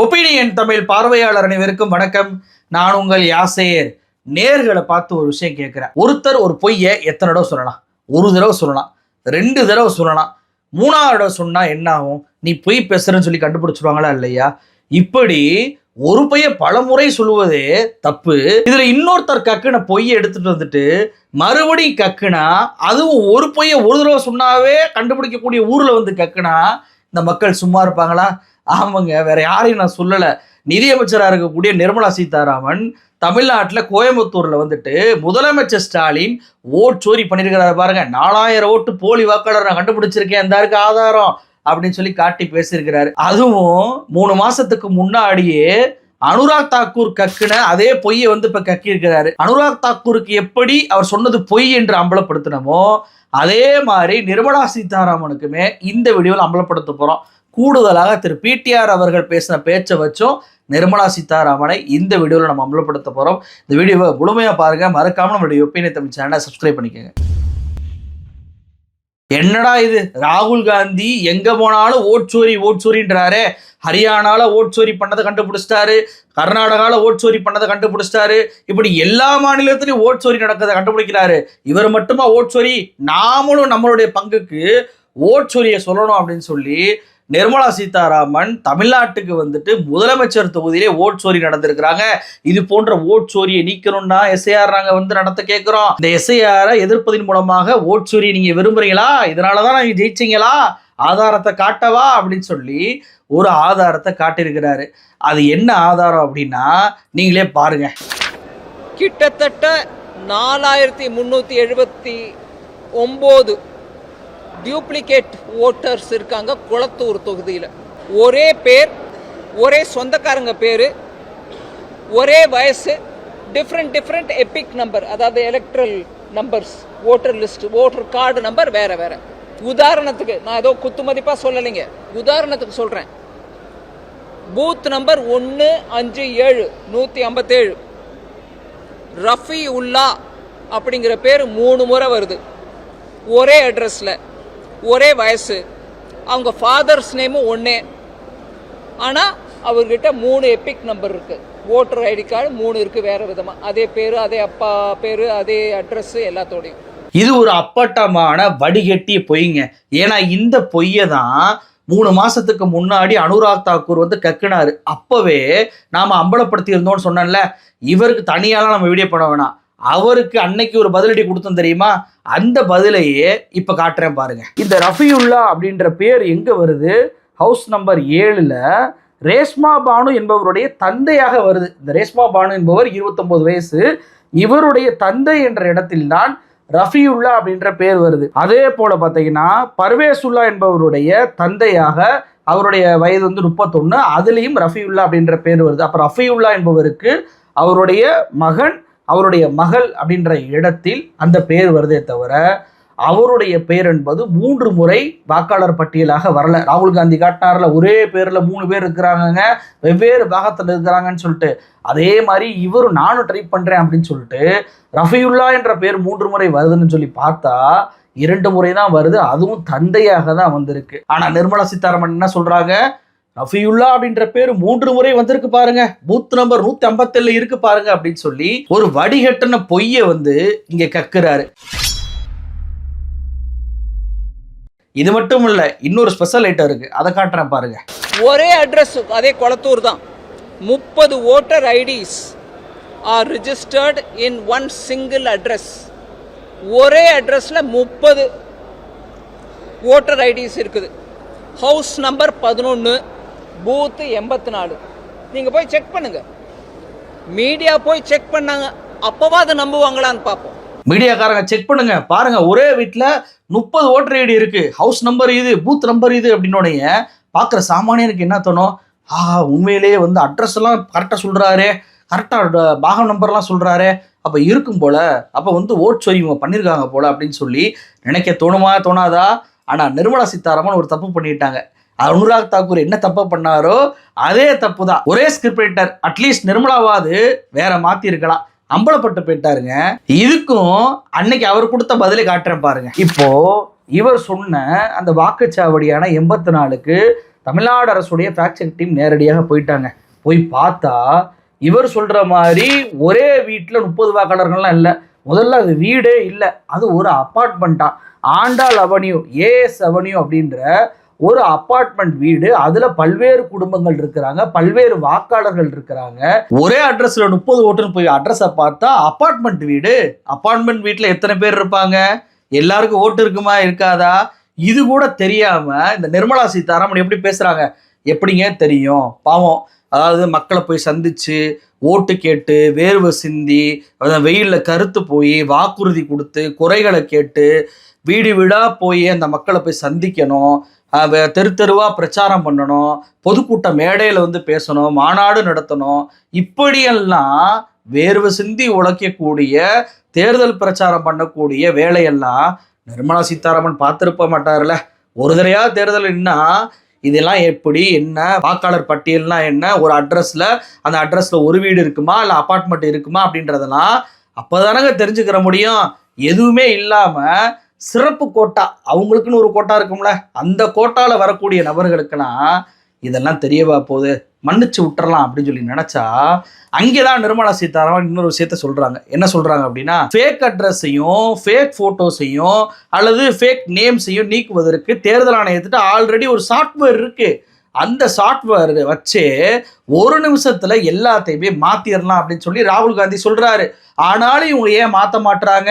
Opinion Tamil பார்வையாளர் அனைவருக்கும் வணக்கம். நான் உங்கள் யாசேர். நேர்களை பார்த்து ஒரு விஷயம் கேட்குறேன். ஒருத்தர் ஒரு பொய்யை எத்தனை தடவை சொல்லலாம்? ஒரு தடவை சொல்லலாம். ரெண்டு தடவை சொல்லலாம். மூணாவது தடவை சொன்னால் என்ன ஆகும்? நீ பொய் பேசுறேன்னு சொல்லி கண்டுபிடிச்சிருவாங்களா இல்லையா? இப்படி ஒரு பொய்யை பல முறை சொல்லுவதே தப்பு. இதுல இன்னொருத்தர் கக்குன பொய்யை எடுத்துட்டு வந்துட்டு மறுபடியும் கக்குனா அதுவும் ஒரு பொய்யை ஒரு தடவை சொன்னாவே கண்டுபிடிக்கக்கூடிய ஊர்ல வந்து கக்குனா இந்த மக்கள் சும்மா இருப்பாங்களா? ஆமாங்க வேற யாரையும் நான் சொல்லல. நிதியமைச்சராக இருக்கக்கூடிய நிர்மலா சீதாராமன் தமிழ்நாட்டில் கோயம்புத்தூரில் வந்துட்டு முதலமைச்சர் ஸ்டாலின் ஓட் சோரி பண்ணியிருக்கிறாரு பாருங்க. நாலாயிரம் ஓட்டு போலி வாக்காளர் நான் கண்டுபிடிச்சிருக்கேன் இந்த இருக்கு ஆதாரம் அப்படின்னு சொல்லி காட்டி பேசியிருக்கிறாரு. அதுவும் மூணு மாசத்துக்கு முன்னாடியே அனுராக் தாக்கூர் கக்குன அதே பொய்யை வந்து இப்ப கக்கி இருக்கிறாரு அனுராக் தாக்கூருக்கு எப்படி அவர் சொன்னது பொய் என்று அம்பலப்படுத்தினமோ அதே மாதிரி நிர்மலா சீதாராமனுக்குமே இந்த வீடியோவில் அம்பலப்படுத்த போறோம். கூடுதலாக திரு பிடிஆர் அவர்கள் பேசின பேச்சை வச்சும் நிர்மலா சீதாராமனை இந்த வீடியோவில் நம்ம அமலப்படுத்த போகிறோம் இந்த வீடியோவை முழுமையாக பாருங்க. மறக்காமல் நம்மளுடைய ஒப்பீனியன் தமிழ் சேனலை சப்ஸ்கிரைப் பண்ணிக்கோங்க. என்னடா இது? ராகுல் காந்தி எங்கே போனாலும் ஓட்சோரி ஓட்சோரின்றாரே. ஹரியானாவில் ஓட்சோரி பண்ணதை கண்டுபிடிச்சிட்டாரு. கர்நாடகாவில் ஓட்சோரி பண்ணதை கண்டுபிடிச்சிட்டாரு. இப்படி எல்லா மாநிலத்திலையும் ஓட்சோரி நடக்கிறத கண்டுபிடிக்கிறாரு. இவர் மட்டுமா ஓட்சோரி? நாமளும் நம்மளுடைய பங்குக்கு ஓட்சோரியை சொல்லணும் அப்படின்னு சொல்லி நிர்மலா சீதாராமன் தமிழ்நாட்டுக்கு வந்துட்டு முதலமைச்சர் தொகுதியிலே ஓட் சோரி நடந்திருக்கிறாங்க. இது போன்ற ஓட் சோரியை நீக்கணும்னா எஸ்ஐஆர் நாங்கள் வந்து நடத்த கேட்குறோம் இந்த எஸ்ஐஆரை எதிர்ப்பதன் மூலமாக ஓட் சோரியை நீங்கள் விரும்புறீங்களா? இதனாலதான் நீங்கள் ஜெயிச்சீங்களா? ஆதாரத்தை காட்டவா? அப்படின்னு சொல்லி ஒரு ஆதாரத்தை காட்டியிருக்கிறாரு. அது என்ன ஆதாரம் அப்படின்னா நீங்களே பாருங்க. கிட்டத்தட்ட நாலாயிரத்தி முந்நூற்றி எழுபத்தி ஒம்பது டியூப்ளிகேட் ஓட்டர்ஸ் இருக்காங்க குளத்தூர் தொகுதியில். ஒரே பேர் ஒரே சொந்தக்காரங்க பேர் ஒரே வயசு டிஃப்ரெண்ட் டிஃப்ரெண்ட் எபிக் நம்பர் அதாவது electoral numbers voter list voter card number வேறு வேறு. உதாரணத்துக்கு நான் ஏதோ குத்து மதிப்பாக சொல்லலைங்க. உதாரணத்துக்கு சொல்கிறேன் பூத் நம்பர் ஒன்று அஞ்சு ஏழு நூற்றி ஐம்பத்தேழு. ரஃபி உல்லா அப்படிங்கிற பேர் மூணு முறை வருது. ஒரே அட்ரஸில் ஒரே வயசு. அவங்க ஃபாதர்ஸ் நேமும் ஒன்றே ஆனால் அவர்கிட்ட மூணு எபிக் நம்பர் இருக்குது ஓட்டர் ஐடி கார்டு மூணு இருக்குது வேறு விதமாக அதே பேர் அதே அப்பா பேர் அதே அட்ரஸ்ஸு எல்லாத்தோடையும். இது ஒரு அப்பட்டமான வடிகட்டிய பொய்ங்க. ஏன்னா இந்த பொய்யை தான் மூணு மாசத்துக்கு முன்னாடி அனுராக் தாக்கூர் வந்து கக்குனாரு. அப்பவே நாம அம்பலப்படுத்தி இருந்தோம்னு சொன்னேன்ல. இவருக்கு தனியாலாம் நம்ம வீடியோ பண்ண வேணாம். அவருக்கு அன்னைக்கு ஒரு பதிலடி கொடுத்தோம் தெரியுமா? அந்த பதிலையே இப்ப காட்டுறேன் பாருங்க. இந்த ரஃபியுல்லா அப்படின்ற பேர் எங்க வருது? ஹவுஸ் நம்பர் ஏழுல ரேஷ்மா பானு என்பவருடைய தந்தையாக வருது. இந்த ரேஷ்மா பானு என்பவர் 29 வயசு. இவருடைய தந்தை என்ற இடத்தில்தான் ரஃபியுல்லா அப்படின்ற பேர் வருது. அதே போல பார்த்தீங்கன்னா பர்வேசுல்லா என்பவருடைய தந்தையாக அவருடைய வயது வந்து முப்பத்தொன்று அதுலேயும் ரஃபியுல்லா அப்படின்ற பேர் வருது. அப்போ ரஃபியுல்லா என்பவருக்கு அவருடைய மகன் அவருடைய மகள் அப்படின்ற இடத்தில் அந்த பேர் வருதே தவிர அவருடைய பேர் என்பது மூன்று முறை வாக்காளர் பட்டியலாக வரல. ராகுல் காந்தி காட்டினார்ல ஒரே பேர்ல மூணு பேர் இருக்கிறாங்கங்க. வெவ்வேறு பாகத்தில் இருக்கிறாங்கன்னு சொல்லிட்டு அதே மாதிரி இவரும் நானும் ட்ரை பண்றேன் அப்படின்னு சொல்லிட்டு ரஃபியுல்லா என்ற பேர் மூன்று முறை வருதுன்னு சொல்லி பார்த்தா இரண்டு முறை தான் வருது. அதுவும் தந்தையாக தான் வந்திருக்கு. ஆனா நிர்மலா சீதாராமன் என்ன சொல்றாங்க? நஃபியுல்லா அப்படின்ற பேர் மூன்று முறை வந்திருக்கு பாருங்க. பூத் நம்பர் நூத்தி ஐம்பத்தேழுல இருக்கு பாருங்க அப்படின்னு சொல்லி ஒரு வடிகட்டின பொய்யை வந்து இங்க கக்குறாரு. இது மட்டும் இல்ல இன்னொரு ஸ்பெஷல் ஐட்டம் இருக்கு. அதை காட்டுறேன் பாருங்க. ஒரே அட்ரஸ் அதே குளத்தூர் தான். முப்பது voter IDs are registered in one single address ஒரே அட்ரஸில் முப்பது ஓட்டர் ஐடிஸ் இருக்குது. ஹவுஸ் நம்பர் பதினொன்று பூத்து எண்பத்தி நாலு நீங்கள் போய் செக் பண்ணுங்க. மீடியா போய் செக் பண்ணாங்க. அப்போவாது நம்புவாங்களான்னு பார்ப்போம். மீடியாக்காரங்க செக் பண்ணுங்க. பாருங்க ஒரே வீட்டில் முப்பது ஓட்டர் ஐடி இருக்கு. ஹவுஸ் நம்பர் இது பூத் நம்பர் இது அப்படின்னோடைய பார்க்குற சாமானியனுக்கு என்ன தோணும்? ஆ உண்மையிலேயே வந்து அட்ரஸ் எல்லாம் கரெக்டாக சொல்கிறாரு கரெக்டாக பாகம் நம்பர்லாம் சொல்கிறாரு அப்போ இருக்கும் போல் அப்போ வந்து ஓட் சோரி இவங்க பண்ணியிருக்காங்க போல் அப்படின்னு சொல்லி நினைக்க தோணுமா தோணாதா? ஆனால் நிர்மலா சீதாராமன் ஒரு தப்பு பண்ணிட்டாங்க. அனுராக் தாக்கூர் என்ன தப்பு பண்ணாரோ அதே தப்பு தான் ஒரே ஸ்கிரிப்ட் ரைட்டர் அட்லீஸ்ட் நிர்மலாவாது வேற மாத்தி இருக்கலாம். அம்பலப்பட்டு போயிட்டாருங்க. இதுக்கும் அன்னைக்கு அவர் கொடுத்த பதிலை காட்டுறேன் பாருங்க. இப்போ இவர் சொன்ன அந்த வாக்குச்சாவடியான எண்பத்தி நாலுக்கு தமிழ்நாடு அரசுடைய ஃபேக்ட் செக் டீம் நேரடியாக போயிட்டாங்க. போய் பார்த்தா இவர் சொல்ற மாதிரி ஒரே வீட்டில் முப்பது வாக்காளர்கள்லாம் இல்லை. முதல்ல அது வீடே இல்லை. அது ஒரு அப்பார்ட்மெண்ட்டா ஆண்டாள் அவென்யூ ஏஎஸ் அவென்யூ அப்படின்ற ஒரு அப்பார்ட்மெண்ட் வீடு அதுல பல்வேறு குடும்பங்கள் இருக்கிறாங்க பல்வேறு வாக்காளர்கள் இருக்கிறாங்க. ஒரே அட்ரஸ்ல முப்பது ஓட்டுன்னு போய் அட்ரஸை பார்த்தா அப்பார்ட்மெண்ட் வீடு அப்பார்ட்மெண்ட் வீட்டில் எத்தனை பேர் இருப்பாங்க? எல்லாருக்கும் ஓட்டு இருக்குமா இருக்காதா? இது கூட தெரியாம இந்த நிர்மலா சீதாராமன் எப்படி பேசுறாங்க? எப்படிங்க? தெரியும். பாவம். அதாவது மக்களை போய் சந்திச்சு ஓட்டு கேட்டு வேர்வை சிந்தி வெயிலில் கருத்து போய் வாக்குறுதி கொடுத்து குறைகளை கேட்டு வீடு வீடாக போய் அந்த மக்களை போய் சந்திக்கணும். தெரு தெருவாக பிரச்சாரம் பண்ணணும் பொதுக்கூட்ட மேடையில் வந்து பேசணும் மாநாடு நடத்தணும். இப்படியெல்லாம் வேர்வை சிந்தி உழைக்கக்கூடிய தேர்தல் பிரச்சாரம் பண்ணக்கூடிய வேலையெல்லாம் நிர்மலா சீதாராமன் பார்த்துருப்ப மாட்டார்ல ஒரு தடையா தேர்தல் என்ன இதெல்லாம் எப்படி என்ன வாக்காளர் பட்டியல்னா என்ன ஒரு அட்ரஸில் அந்த அட்ரஸில் ஒரு வீடு இருக்குமா இல்லை அப்பார்ட்மெண்ட் இருக்குமா அப்படின்றதெல்லாம் அப்போ தானங்க தெரிஞ்சுக்கிற முடியும். எதுவுமே இல்லாமல் சிறப்பு கோட்டா அவங்களுக்குன்னு ஒரு கோட்டா இருக்கும்ல அந்த கோட்டாவில் வரக்கூடிய நபர்களுக்கெல்லாம் இதெல்லாம் தெரியவா போகுது? மன்னிச்சு விட்டுறலாம் அப்படின்னு சொல்லி நினச்சா அங்கே தான் நிர்மலா சீதாராமன் இன்னொரு விஷயத்த சொல்கிறாங்க என்ன சொல்கிறாங்க அப்படின்னா ஃபேக் அட்ரஸையும் ஃபேக் ஃபோட்டோஸையும் அல்லது ஃபேக் நேம்ஸையும் நீக்குவதற்கு தேர்தல் ஆணையத்திட்ட ஆல்ரெடி ஒரு சாஃப்ட்வேர் இருக்குது அந்த சாஃப்ட்வேர் வச்சு ஒரு நிமிஷத்துல எல்லாத்தையுமே மாத்திரலாம் அப்படின்னு சொல்லி ராகுல் காந்தி சொல்றாரு. ஆனாலும் இவங்க ஏன் மாத்த மாட்டுறாங்க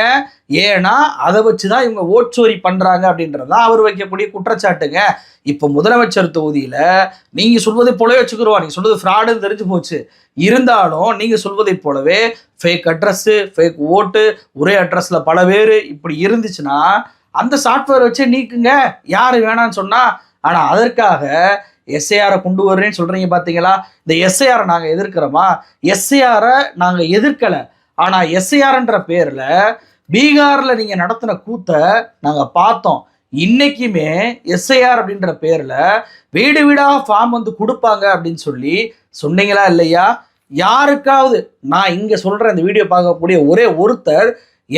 ஏன்னா அதை வச்சுதான் இவங்க ஓட்சோரி பண்றாங்க அப்படின்றதான் அவர் வைக்கக்கூடிய குற்றச்சாட்டுங்க. இப்போ முதலமைச்சர் தொகுதியில நீங்க சொல்வதை போலவே வச்சுக்கிறோம். நீங்க சொல்றது ஃப்ராடுன்னு தெரிஞ்சு போச்சு. இருந்தாலும் நீங்க சொல்வதை போலவே ஃபேக் அட்ரஸ் ஃபேக் ஓட்டு ஒரே அட்ரஸ்ல பல பேர் இப்படி இருந்துச்சுன்னா அந்த சாஃப்ட்வேர் வச்சே நீக்குங்க. யாரு வேணாம்னு சொன்னா. ஆனா அதற்காக எஸ்ஐஆரை கொண்டு வர்றேன்னு சொல்கிறீங்க பார்த்தீங்களா இந்த எஸ்ஐஆரை நாங்கள் எதிர்க்கிறோமா? எஸ்ஐஆரை நாங்கள் எதிர்க்கலை. ஆனால் எஸ்ஐஆர்ன்ற பேரில் பீகாரில் நீங்கள் நடத்தின கூத்தை நாங்கள் பார்த்தோம். இன்னைக்குமே எஸ்ஐஆர் அப்படின்ற பேரில் வீடு வீடாக ஃபார்ம் வந்து கொடுப்பாங்க அப்படின்னு சொல்லி சொன்னீங்களா இல்லையா? யாருக்காவது நான் இங்கே சொல்கிற இந்த வீடியோ பார்க்கக்கூடிய ஒரே ஒருத்தர்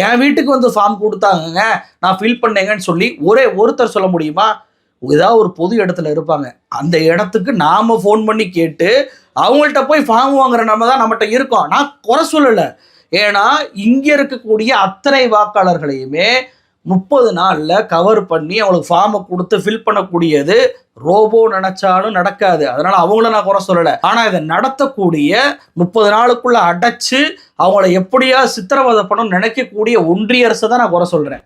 என் வீட்டுக்கு வந்து ஃபார்ம் கொடுத்தாங்கங்க. நான் ஃபில் பண்ணேங்கன்னு சொல்லி ஒரே ஒருத்தர் சொல்ல முடியுமா? ஏதாவது ஒரு பொது இடத்துல இருப்பாங்க. அந்த இடத்துக்கு நாம் ஃபோன் பண்ணி கேட்டு அவங்கள்ட்ட போய் ஃபார்ம் வாங்குற நம்ம தான் நம்மகிட்ட இருக்கோம். நான் குறை சொல்லலை. ஏன்னா இங்கே இருக்கக்கூடிய அத்தனை வாக்காளர்களையுமே முப்பது நாளில் கவர் பண்ணி அவங்களுக்கு ஃபார்மை கொடுத்து ஃபில் பண்ணக்கூடியது ரோபோ நினைச்சாலும் நடக்காது. அதனால அவங்கள நான் குறை சொல்லலை. ஆனால் இதை நடத்தக்கூடிய முப்பது நாளுக்குள்ள அடைச்சு அவங்கள எப்படியா சித்திரவதை பண்ணணும்னு நினைக்கக்கூடிய ஒன்றிய அரசை தான் நான் குறை சொல்கிறேன்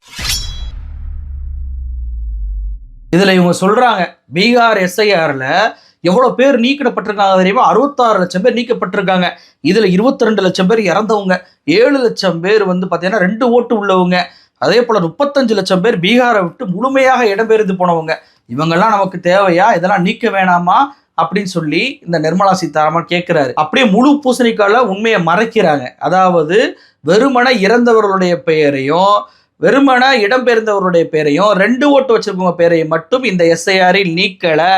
இதில் இவங்க சொல்கிறாங்க பீகார் எஸ்ஐஆரில் எவ்வளோ பேர் நீக்கப்பட்டிருக்காங்க தெரியுமா? அறுபத்தாறு லட்சம் பேர் நீக்கப்பட்டிருக்காங்க. இதில் இருபத்தி ரெண்டு லட்சம் பேர் இறந்தவங்க. ஏழு லட்சம் பேர் வந்து பார்த்தீங்கன்னா ரெண்டு ஓட்டு உள்ளவங்க. அதே போல் முப்பத்தஞ்சு லட்சம் பேர் பீகாரை விட்டு முழுமையாக இடம்பெயர்ந்து போனவங்க. இவங்கெல்லாம் நமக்கு தேவையா? இதெல்லாம் நீக்க வேணாமா? அப்படின்னு சொல்லி இந்த நிர்மலா சீதாராமன் கேட்கிறாரு அப்படியே முழு பூசணிக்கால உண்மையை மறைக்கிறாங்க. அதாவது வெறுமன இறந்தவர்களுடைய பெயரையும் வெறுமனா இடம்பெயர்ந்தவருடைய பேரையும் ரெண்டு ஓட்டு வச்சிருக்கவங்க பேரையும் மட்டும் இந்த எஸ்ஐஆரில் நீக்கலை.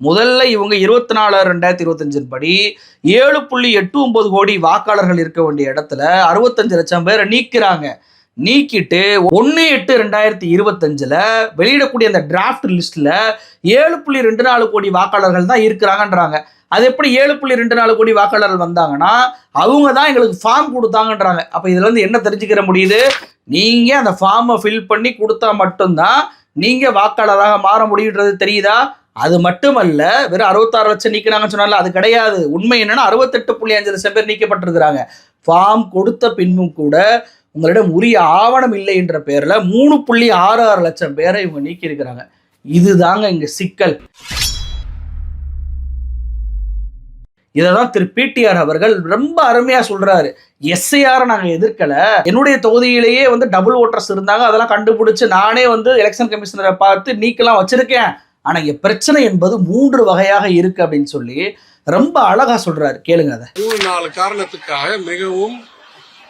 முதல்ல இவங்க இருபத்தி நாலு ரெண்டாயிரத்தி இருபத்தஞ்சின் படி ஏழு புள்ளி எட்டு ஒன்பது கோடி வாக்காளர்கள் இருக்க வேண்டிய இடத்துல அறுபத்தஞ்சு லட்சம் பேரை நீக்கிறாங்க. நீக்கிட்டு ஒன்று எட்டு ரெண்டாயிரத்தி இருபத்தஞ்சில் வெளியிடக்கூடிய அந்த டிராஃப்ட் லிஸ்ட்டில் ஏழு புள்ளி ரெண்டு நாலு கோடி வாக்காளர்கள் தான் இருக்கிறாங்கன்றாங்க. அது எப்படி ஏழு புள்ளி ரெண்டு நாலு கோடி வாக்காளர்கள் வந்தாங்கன்னா அவங்க தான் எங்களுக்கு ஃபார்ம் கொடுத்தாங்கன்றாங்க. அப்போ இதில் இருந்து என்ன தெரிஞ்சுக்கிற முடியுது? நீங்கள் அந்த ஃபார்மை ஃபில் பண்ணி கொடுத்தா மட்டும்தான் நீங்கள் வாக்காளராக மாற முடியுன்றது தெரியுதா? அது மட்டுமல்ல வெறும் அறுபத்தாறு லட்சம் நீக்கினாங்கன்னு சொன்னால அது கிடையாது. உண்மை என்னன்னா அறுபத்தெட்டு புள்ளி அஞ்சு லட்சம் பேர் நீக்கப்பட்டிருக்கிறாங்க. ஃபார்ம் கொடுத்த பின்பும் கூட உங்களிடம் உரிய ஆவணம் இல்லை என்ற பேரில் மூணு புள்ளி ஆறு ஆறு லட்சம் பேரை இவங்க நீக்கியிருக்கிறாங்க. இதுதாங்க இங்கே சிக்கல். இததான் திரு பிடிஆர் அவர்கள் ரொம்ப அருமையாக சொல்கிறாரு எஸ்ஐஆரை நாங்கள் எதிர்க்கல. என்னுடைய தொகுதியிலேயே வந்து டபுள் ஓட்டர்ஸ் இருந்தாங்க. அதெல்லாம் கண்டுபிடிச்சி நானே வந்து எலெக்ஷன் கமிஷனரை பார்த்து நீக்கெல்லாம் வச்சுருக்கேன். ஆனால் இங்கே பிரச்சனை என்பது மூன்று வகையாக இருக்கு அப்படின்னு சொல்லி ரொம்ப அழகா சொல்றாரு. கேளுங்க அதை. மூணு நாலு காரணத்துக்காக மிகவும்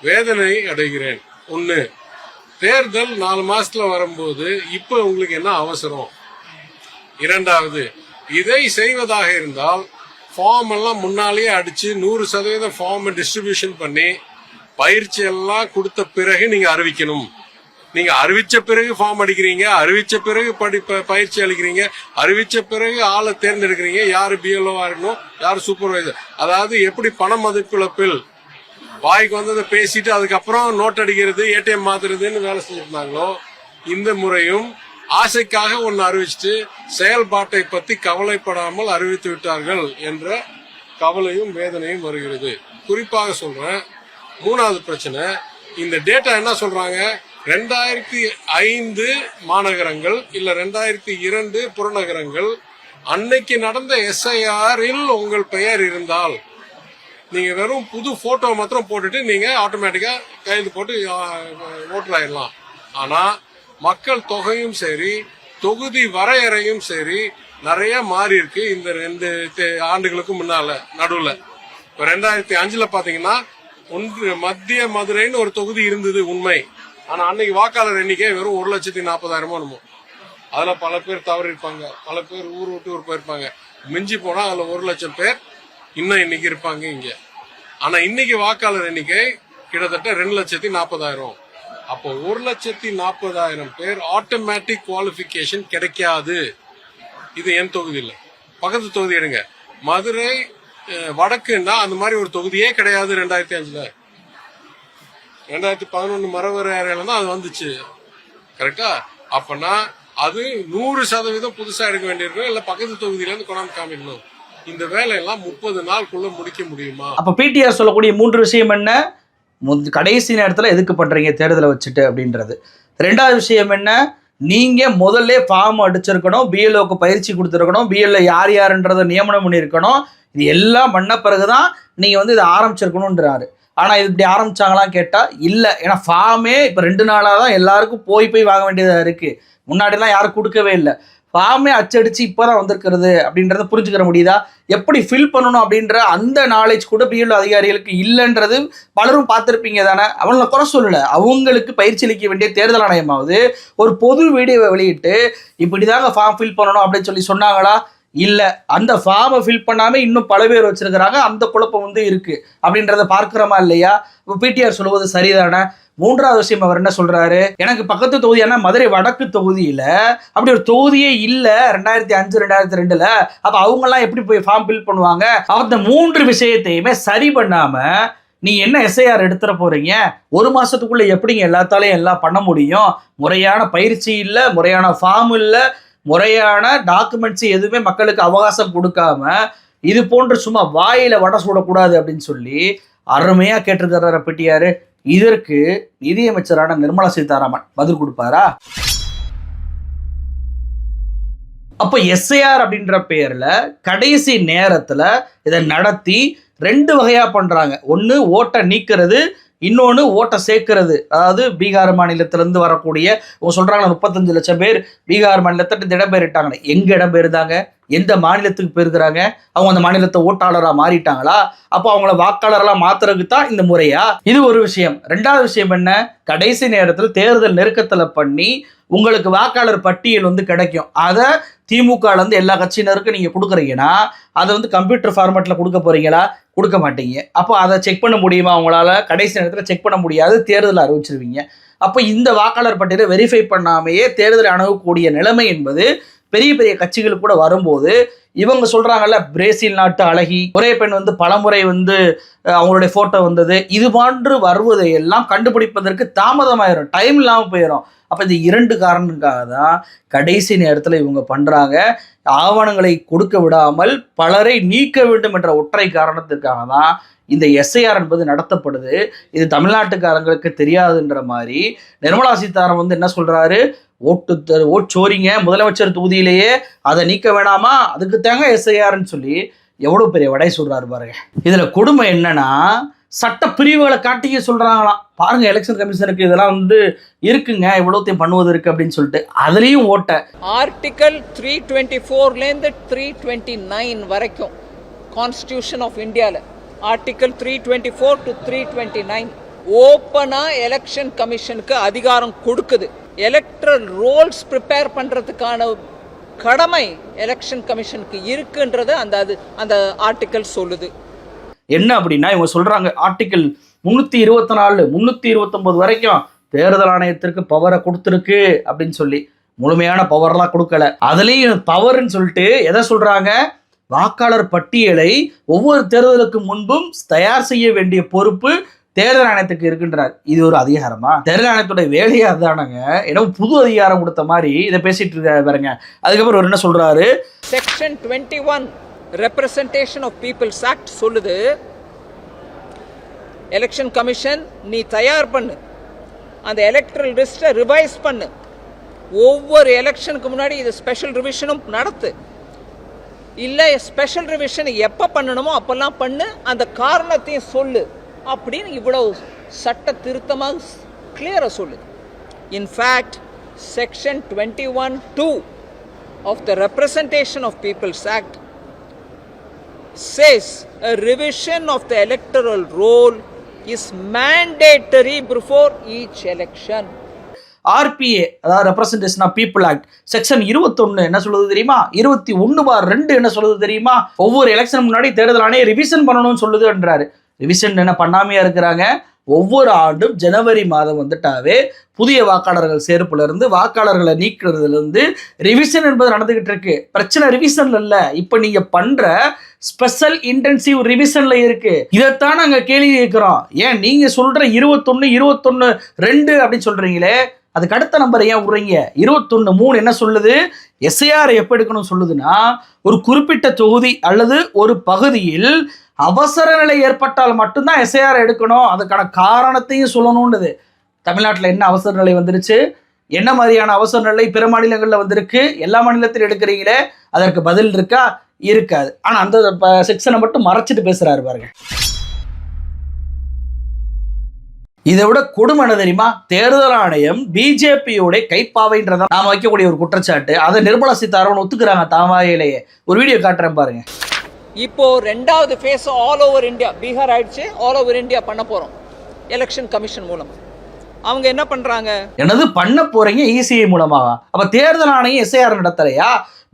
வேதனை அடைகிறேன். ஒண்ணு தேர்தல் நாலு மாசத்துல வரும்போது இப்போ உங்களுக்கு என்ன அவசரம்? இரண்டாவது இதை செய்வதாக இருந்தால் ஃபார்ம் எல்லாம் முன்னாலேயே அடிச்சு நூறு சதவீதம் ஃபார்ம் டிஸ்ட்ரிபியூஷன் பண்ணி பயிற்சி எல்லாம் கொடுத்த பிறகு நீங்க அறிவிக்கணும். நீங்க அறிவிச்ச பிறகு ஃபார்ம் அடிக்கிறீங்க அறிவிச்ச பிறகு படி பயிற்சி அளிக்கிறீங்க அறிவிச்ச பிறகு ஆளை தேர்ந்தெடுக்கிறீங்க யார் பிஎல்ஓவா இருக்கணும் யார் சூப்பர்வைசர் அதாவது எப்படி பண மதிப்பிழப்பில் வாய்க்கு வந்ததை பேசிட்டு அதுக்கப்புறம் நோட் அடிக்கிறது ஏடிஎம் மாத்துறதுன்னு வேலை செஞ்சிருந்தாங்களோ இந்த முறையும் ஆசைக்காக ஒன்னு அறிவிச்சுட்டு செயல்பாட்டை பத்தி கவலைப்படாமல் அறிவித்து விட்டார்கள் என்ற கவலையும் வேதனையும் வருகிறது. குறிப்பாக சொல்றேன் மூணாவது பிரச்சனை இந்த டேட்டா என்ன சொல்றாங்க? ரெண்டாயிரத்தி ஐந்து மாநகரங்கள் இல்ல ரெண்டாயிரத்தி இரண்டு புறநகரங்கள் அன்னைக்கு நடந்த எஸ்ஐஆரில் உங்கள் பெயர் இருந்தால் நீங்க வெறும் புது போட்டோ மாத்திரம் போட்டுட்டு நீங்க ஆட்டோமேட்டிக்கா கைது போட்டு ஓட்டர் ஆயிடலாம் ஆனா மக்கள் தொகையும் சரி தொகுதி வரையறையும் சரி நிறைய மாறி இருக்கு இந்த ரெண்டு தே- ஆண்டுகளுக்கு முன்னால நடுவுல. இப்ப ரெண்டாயிரத்தி அஞ்சுல பாத்தீங்கன்னா ஒன்று மத்திய மதுரைன்னு ஒரு தொகுதி இருந்தது உண்மை. ஆனா அன்னைக்கு வாக்காளர் எண்ணிக்கை வெறும் ஒரு லட்சத்தி நாற்பதாயிரமோ என்னமோ. அதுல பல பேர் தவறி இருப்பாங்க பல பேர் ஊர் விட்டு ஊர் போயிருப்பாங்க. மிஞ்சி போனா அதுல ஒரு லட்சம் பேர் இன்னும் இன்னைக்கு இருப்பாங்க இங்க. ஆனா இன்னைக்கு வாக்காளர் எண்ணிக்கை கிட்டத்தட்ட ரெண்டு லட்சத்தி நாற்பதாயிரம் அப்போ ஒரு லட்சத்தி நாற்பதாயிரம் பேர் ஆட்டோமேட்டிக் குவாலிஃபிகேஷன் கிடைக்காது. இது என் தொகுதியில். பக்கத்து தொகுதி எடுங்க. மதுரை வடக்குன்னா அந்த மாதிரி ஒரு தொகுதியே கிடையாது ரெண்டாயிரத்தி அஞ்சுல. ரெண்டாயிரத்தி பதினொன்னு ஏரியால தான் அது வந்துச்சு. கரெக்டா? அப்பனா அது நூறு சதவீதம் புதுசா எடுக்க வேண்டியிருக்கும். இல்ல பக்கத்து தொகுதியில இருந்து கொண்டாந்து காமிக்கணும். இந்த வேலையெல்லாம் முப்பது நாளுக்குள்ள முடிக்க முடியுமா? அப்ப பிடிஆர் சொல்லக்கூடிய மூன்று விஷயம் என்ன? முந் கடைசி நேரத்தில் எதுக்கு பண்ணுறீங்க தேர்தலை வச்சுட்டு அப்படின்றது. ரெண்டாவது விஷயம் என்ன? நீங்கள் முதல்ல ஃபார்ம் அடிச்சிருக்கணும் பிஎல்ஓக்கு பயிற்சி கொடுத்துருக்கணும் பிஎல்ஓ யார் யாருன்றதை நியமனம் பண்ணியிருக்கணும். இது எல்லாம் பண்ண பிறகுதான் நீங்கள் வந்து இதை ஆரம்பிச்சிருக்கணுன்றாரு ஆனால் இது இப்படி ஆரம்பித்தாங்களாம் கேட்டால் இல்லை. ஏன்னா ஃபார்மே இப்போ ரெண்டு நாளாக தான் எல்லாருக்கும் போய் போய் வாங்க வேண்டியதாக இருக்குது முன்னாடிலாம் யாரும் கொடுக்கவே இல்லை. ஃபார்மே அச்சடித்து இப்போ தான் வந்திருக்கிறது அப்படின்றத புரிஞ்சுக்கிற முடியுதா? எப்படி ஃபில் பண்ணணும் அப்படின்ற அந்த நாலேஜ் கூட பிஎல் அதிகாரிகளுக்கு இல்லைன்றது பலரும் பார்த்துருப்பீங்க தானே? அவங்கள குறை சொல்லலை. அவங்களுக்கு பயிற்சி அளிக்க வேண்டிய தேர்தல் ஆணையமாவது ஒரு பொது வீடியோவை வெளியிட்டு இப்படி தாங்க ஃபார்ம் ஃபில் பண்ணணும் அப்படின்னு சொல்லி சொன்னாங்களா? இல்லை அந்த ஃபார்மை ஃபில் பண்ணாமல் இன்னும் பல பேர் வச்சிருக்கிறாங்க அந்த குழப்பம் வந்து இருக்குது அப்படின்றத பார்க்குறோமா இல்லையா? இப்போ பிடிஆர் சொல்லுவது சரிதானே? மூன்றாவது விஷயம் அவர் என்ன சொல்கிறாரு எனக்கு பக்கத்து தொகுதியான மதுரை வடக்கு தொகுதியில் அப்படி ஒரு தொகுதியே இல்லை ரெண்டாயிரத்தி அஞ்சு ரெண்டாயிரத்தி ரெண்டில். அப்போ அவங்கெல்லாம் எப்படி போய் ஃபார்ம் ஃபில் பண்ணுவாங்க? அந்த மூன்று விஷயத்தையுமே சரி பண்ணாமல் நீ என்ன எஸ்ஐஆர் எடுத்துட போறீங்க? ஒரு மாசத்துக்குள்ள எப்படிங்க எல்லாத்தாலையும் எல்லாம் பண்ண முடியும்? முறையான பயிற்சி இல்லை முறையான ஃபார்ம் இல்லை முறையான டாக்குமெண்ட்ஸ் எதுவுமே மக்களுக்கு அவகாசம் கொடுக்காம இது போன்று சும்மா வாயில வடை சூடக்கூடாது அப்படின்னு சொல்லி அருமையா கேட்டிருக்கிறார பெட்டியாரு. இதற்கு நிதியமைச்சரான நிர்மலா சீதாராமன் பதில் கொடுப்பாரா? அப்போ எஸ்ஐஆர் அப்படின்ற பேர்ல கடைசி நேரத்துல இதை நடத்தி ரெண்டு வகையா பண்றாங்க. ஒன்று ஓட்டை நீக்கிறது இன்னொன்று ஓட்டை சேர்க்கறது. அதாவது பீகார் மாநிலத்திலேருந்து வரக்கூடிய இவங்க சொல்கிறாங்க முப்பத்தஞ்சு லட்சம் பேர் பீகார் மாநிலத்திட்ட இடம்பெயரிட்டாங்க எங்கே இடம்பெயர்ந்தாங்க? எந்த மாநிலத்துக்கு போயிருக்கிறாங்க? அவங்க அந்த மாநிலத்தை ஓட்டாளராக மாறிட்டாங்களா? அப்போ அவங்கள வாக்காளர்களாக மாத்துறதுக்கு தான் இந்த முறையா? இது ஒரு விஷயம். ரெண்டாவது விஷயம் என்ன? கடைசி நேரத்தில் தேர்தல் நெருக்கத்தில் பண்ணி உங்களுக்கு வாக்காளர் பட்டியல் வந்து கிடைக்கும். அதை திமுகலேருந்து எல்லா கட்சியினருக்கும் நீங்கள் கொடுக்குறீங்கன்னா அதை வந்து கம்ப்யூட்டர் ஃபார்மேட்டில் கொடுக்க போகிறீங்களா கொடுக்க மாட்டீங்க. அப்போ அதை செக் பண்ண முடியுமா? அவங்களால கடைசி நேரத்தில் செக் பண்ண முடியாது. தேர்தல் அறிவிச்சிருவீங்க. அப்போ இந்த வாக்காளர் பட்டியலை வெரிஃபை பண்ணாமையே தேர்தல் அணுகக்கூடிய நிலைமை என்பது பெரிய பெரிய கட்சிகள் கூட வரும்போது இவங்க சொல்றாங்கல்ல பிரேசில் நாட்டு அழகி. ஒரே பெண் வந்து பலமுறை வந்து அவங்களுடைய போட்டோ வந்தது. இது போன்று வருவதை எல்லாம் கண்டுபிடிப்பதற்கு தாமதமாயிரும் டைம் இல்லாமல் போயிடும் அப்போ இந்த இரண்டு காரணங்களுக்காக தான் கடைசி நேரத்தில் இவங்க பண்ணுறாங்க ஆவணங்களை கொடுக்க விடாமல் பலரை நீக்க வேண்டும் என்ற ஒற்றை காரணத்திற்காக தான் இந்த எஸ்ஐஆர் என்பது நடத்தப்படுது. இது தமிழ்நாட்டுக்காரங்களுக்கு தெரியாதுன்ற மாதிரி நிர்மலா சீதாராமன் வந்து என்ன சொல்றாரு? ஓட்டு ஓட் சோரிங்க முதலமைச்சர் தொகுதியிலேயே அதை நீக்க வேணாமா? அதுக்கு தாங்க எஸ்ஐஆர்னு சொல்லி எவ்வளோ பெரிய வடை சொல்கிறாரு பாருங்க. இதில் கொடுமை என்னன்னா சட்ட பிரிவுகளை காட்டிக்க சொல்கிறாங்களாம் பாருங்க எலெக்ஷன் கமிஷனுக்கு இதெல்லாம் வந்து இருக்குங்க இவ்வளோத்தையும் பண்ணுவது இருக்கு அப்படின்னு சொல்லிட்டு. அதுலேயும் ஓட்ட. ஆர்டிகல் த்ரீ டுவெண்ட்டி ஃபோர்லேருந்து த்ரீ டுவெண்ட்டி நைன் வரைக்கும் கான்ஸ்டியூஷன் ஆஃப் இந்தியாவில் article three twenty four to three twenty nine ஓப்பனாக எலெக்ஷன் கமிஷனுக்கு அதிகாரம் கொடுக்குது. எலக்ட்ரல் ரோல்ஸ் ப்ரிப்பேர் பண்ணுறதுக்கான கடமை எலெக்ஷன் கமிஷனுக்கு இருக்குன்றது அந்த அது அந்த ஆர்டிக்கல் சொல்லுது. என்ன அப்படின்னா இவங்க சொல்றாங்க ஆர்டிக்கல் முந்நூற்றி இருபத்தி நாலு முந்நூற்றி இருபத்தொம்போது வரைக்கும் தேர்தல் ஆணையத்திற்கு பவரை கொடுத்துருக்கு அப்படின்னு சொல்லி. முழுமையான பவர்லாம் கொடுக்கல. அதுலேயும் பவர்னு சொல்லிட்டு எதை சொல்றாங்க? வாக்காளர் பட்டியலை ஒவ்வொரு தேர்தலுக்கு முன்பும் தயார் செய்ய வேண்டிய பொறுப்பு தேர்தல் ஆணையத்துக்கு இருக்கின்றார். இது ஒரு அதிகாரமா? தேர்தல் ஆணையத்துடைய வேலையே அதுதானங்க. ஏன்னா புது அதிகாரம் கொடுத்த மாதிரி இதை பேசிட்டு இருக்காரு பாருங்க. அதுக்கப்புறம் அவர் என்ன சொல்றாரு? Section twenty one representation of people's act சொல்லுது. எலெக்ஷன் கமிஷன் நீ தயார் பண்ணு. அந்த எலக்ட்ரல் லிஸ்ட்டை ரிவைஸ் பண்ணு. ஒவ்வொரு எலெக்ஷனுக்கு முன்னாடி இது ஸ்பெஷல் ரிவிஷனும் நடத்து. இல்லை ஸ்பெஷல் ரிவிஷன் எப்போ பண்ணணுமோ அப்போல்லாம் பண்ணு. அந்த காரணத்தையும் சொல்லு. அப்படின்னு இவ்வளவு சட்ட திருத்தமாக கிளியராக சொல்லுது. In fact section twenty one two of the representation of people's act says a revision of the electoral roll is mandatory before each election RPA அதாவது representation of people act section இருபத்தொன்னு என்ன சொல்லுது தெரியுமா? இருபத்தி ஒன்று பார் ரெண்டு என்ன சொல்லுது தெரியுமா? ஒவ்வொரு எலெக்ஷன் முன்னாடி தேர்தல் ஆணையம் ரிவிஷன் பண்ணணும்னு சொல்லுதுன்றாரு. ரிவிஷன் என்ன பண்ணாமையா இருக்கிறாங்க? ஒவ்வொரு ஆண்டும் ஜனவரி மாதம் வந்துட்டாவே புதிய வாக்காளர்கள் சேர்ப்புல இருந்து வாக்காளர்களை நீக்கிறதுல இருந்து ரிவிஷன் என்பது நடந்துகிட்டு இருக்கு. பிரச்சனை ரிவிஷன்ல இல்ல. இப்ப நீங்க பண்ற ஸ்பெஷல் இன்டென்சிவ் ரிவிஷன்ல இருக்கு. இதைத்தான் நாங்க கேள்வி கேட்கிறோம். ஏன் நீங்க சொல்ற இருபத்தொன்னு இருபத்தொன்னு ரெண்டு அப்படின்னு சொல்றீங்களே அதுக்கு அடுத்த நம்பர் ஏன் விடுறீங்க இருபத்தொன்னு மூணு என்ன சொல்லுது? எஸ்ஐஆர் எப்போ எடுக்கணும்னு சொல்லுதுன்னா ஒரு குறிப்பிட்ட தொகுதி அல்லது ஒரு பகுதியில் அவசர நிலை ஏற்பட்டால் மட்டும்தான் எஸ்ஐஆர் எடுக்கணும். அதுக்கான காரணத்தையும் சொல்லணும்னுது. தமிழ்நாட்டில் என்ன அவசர நிலை வந்துருச்சு? என்ன மாதிரியான அவசர நிலை பிற மாநிலங்களில் வந்திருக்கு? எல்லா மாநிலத்திலும் எடுக்கிறீங்களே? அதற்கு பதில் இருக்கா? இருக்காது. ஆனால் அந்த செக்ஷனை மட்டும் மறைச்சிட்டு பேசுறாரு பாருங்க. இதை விட கொடுமை என்ன தெரியுமா? தேர்தல் ஆணையம் பிஜேபியோட கைப்பாவைன்றதா நாம வைக்கக்கூடிய ஒரு குற்றச்சாட்டு. அதை நிர்மலா சீதாராமன் ஒத்துக்கிறாங்க தாமாயிலேயே. ஒரு வீடியோ காட்டுறேன் பாருங்க. இப்போ ரெண்டாவது phase all over India Bihar ஆயிடுச்சு ஆல் ஓவர் இந்தியா பண்ண போறோம். எலெக்ஷன் கமிஷன் மூலம். அவங்க என்ன பண்றாங்க? என்னது பண்ண போறீங்க இசிஐ மூலமாக அப்ப தேர்தல் ஆணையம் எஸ்ஐஆர் நடத்தலையா?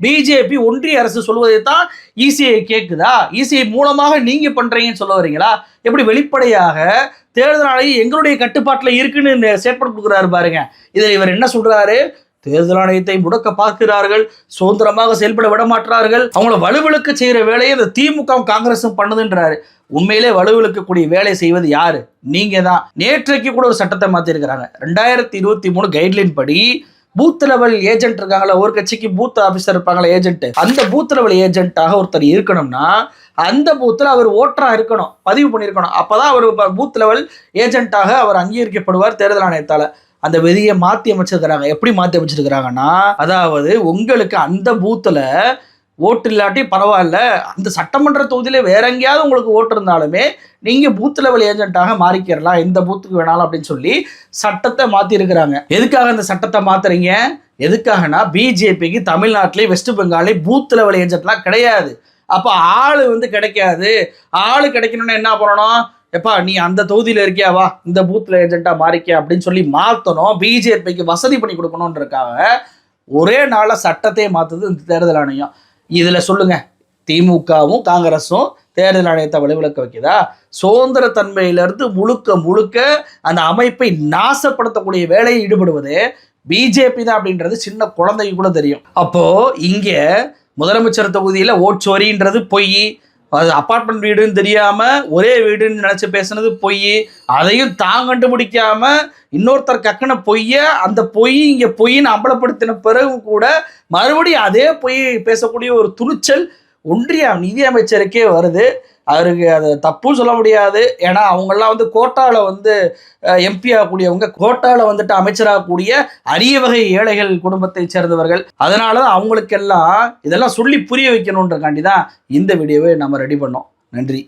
பிஜேபி ஒன்றிய அரசு சொல்வதை தான் இசிஐ கேட்குதா இசிஐ மூலமாக நீங்க பண்றீங்கன்னு சொல்ல வரீங்களா? எப்படி வெளிப்படையாக தேர்தல் ஆணையம் எங்களுடைய கட்டுப்பாட்டில் இருக்குன்னு ஸ்டேட்மெண்ட் கொடுக்குறாரு பாருங்க. இதில் இவர் என்ன சொல்றாரு? தேர்தல் ஆணையத்தை முடக்க பார்க்கிறார்கள் சுதந்திரமாக செயல்பட விட மாட்டார்கள் அவங்கள வலுவிழுக்க செய்கிற வேலையை இந்த திமுக காங்கிரஸும் பண்ணுதுன்றாரு. உண்மையிலே வலுவிழுக்கக்கூடிய வேலை செய்வது யாரு? நீங்க தான் நேற்றைக்கு கூட ஒரு சட்டத்தை மாத்திருக்கிறாங்க. ரெண்டாயிரத்தி இருபத்தி மூணு கைட்லைன் படி பூத் லெவல் ஏஜென்ட் இருக்காங்களா ஒரு கட்சிக்கு பூத் ஆஃபீஸர் இருப்பாங்களா ஏஜென்ட் அந்த பூத் லெவல் ஏஜென்ட்டாக ஒருத்தர் இருக்கணும்னா அந்த பூத்தில் அவர் ஓட்டராக இருக்கணும் பதிவு பண்ணியிருக்கணும். அப்போ தான் அவர் பூத் லெவல் ஏஜென்ட்டாக அவர் அங்கீகரிக்கப்படுவார் தேர்தல் ஆணையத்தால். அந்த விதியை மாற்றி அமைச்சிருக்கிறாங்க. எப்படி மாற்றி அமைச்சிருக்கிறாங்கன்னா அதாவது உங்களுக்கு அந்த பூத்தில் ஓட்டு இல்லாட்டி பரவாயில்ல அந்த சட்டமன்ற தொகுதியில வேற எங்கேயாவது உங்களுக்கு ஓட்டு இருந்தாலுமே நீங்க பூத் லெவல் ஏஜென்ட்டாக மாறிக்கிறலாம் எந்த பூத்துக்கு வேணாலும் அப்படின்னு சொல்லி சட்டத்தை மாத்தி இருக்கிறாங்க எதுக்காக அந்த சட்டத்தை மாத்துறீங்க? எதுக்காகனா பிஜேபிக்கு தமிழ்நாட்டிலே வெஸ்ட் பெங்காலே பூத் லெவல் ஏஜென்ட்லாம் கிடையாது. அப்போ ஆள் வந்து கிடைக்காது. ஆள் கிடைக்கணும்னா என்ன பண்ணணும்? எப்பா நீ அந்த தொகுதியில் இருக்கியா? வா இந்த பூத்தில் ஏஜென்ட்டாக மாறிக்க அப்படின்னு சொல்லி மாற்றணும் பிஜேபிக்கு வசதி பண்ணி கொடுக்கணுன்றக்காக ஒரே நாளில் சட்டத்தையே மாற்றுது இந்த தேர்தல் ஆணையம். இதில் சொல்லுங்கள் திமுகவும் காங்கிரஸும் தேர்தல் ஆணையத்தை வலுவிழக்க வைக்குதா? சுதந்திர தன்மையிலிருந்து முழுக்க முழுக்க அந்த அமைப்பை நாசப்படுத்தக்கூடிய வேலையை ஈடுபடுவது பிஜேபி தான் அப்படின்றது சின்ன குழந்தைக்கு கூட தெரியும். அப்போது இங்கே முதலமைச்சர் தொகுதியில் ஓட்சோரின்றது பொய். அப்பார்ட்மெண்ட் வீடுன்னு தெரியாம ஒரே வீடுன்னு நினைச்சு பேசுனது பொய். அதையும் தான் கண்டுபிடிக்காம இன்னொருத்தர் கக்கின பொய்ய அந்த பொய் இங்க பொய்ன்னு அம்பலப்படுத்தின பிறகு கூட மறுபடியும் அதே பொய் பேசக்கூடிய ஒரு துணிச்சல் ஒன்றிய நிதி அமைச்சருக்கே வருது. அவருக்கு அது தப்பும் சொல்ல முடியாது. ஏன்னா அவங்கெல்லாம் வந்து கோட்டாவில் வந்து எம்பி ஆகக்கூடியவங்க. கோட்டாவில் வந்துட்டு அமைச்சராகக்கூடிய அரிய வகை ஏழைகள் குடும்பத்தை சேர்ந்தவர்கள். அதனால தான் அவங்களுக்கெல்லாம் இதெல்லாம் சொல்லி புரிய வைக்கணுன்றக்காண்டி தான் இந்த வீடியோவை நம்ம ரெடி பண்ணோம். நன்றி.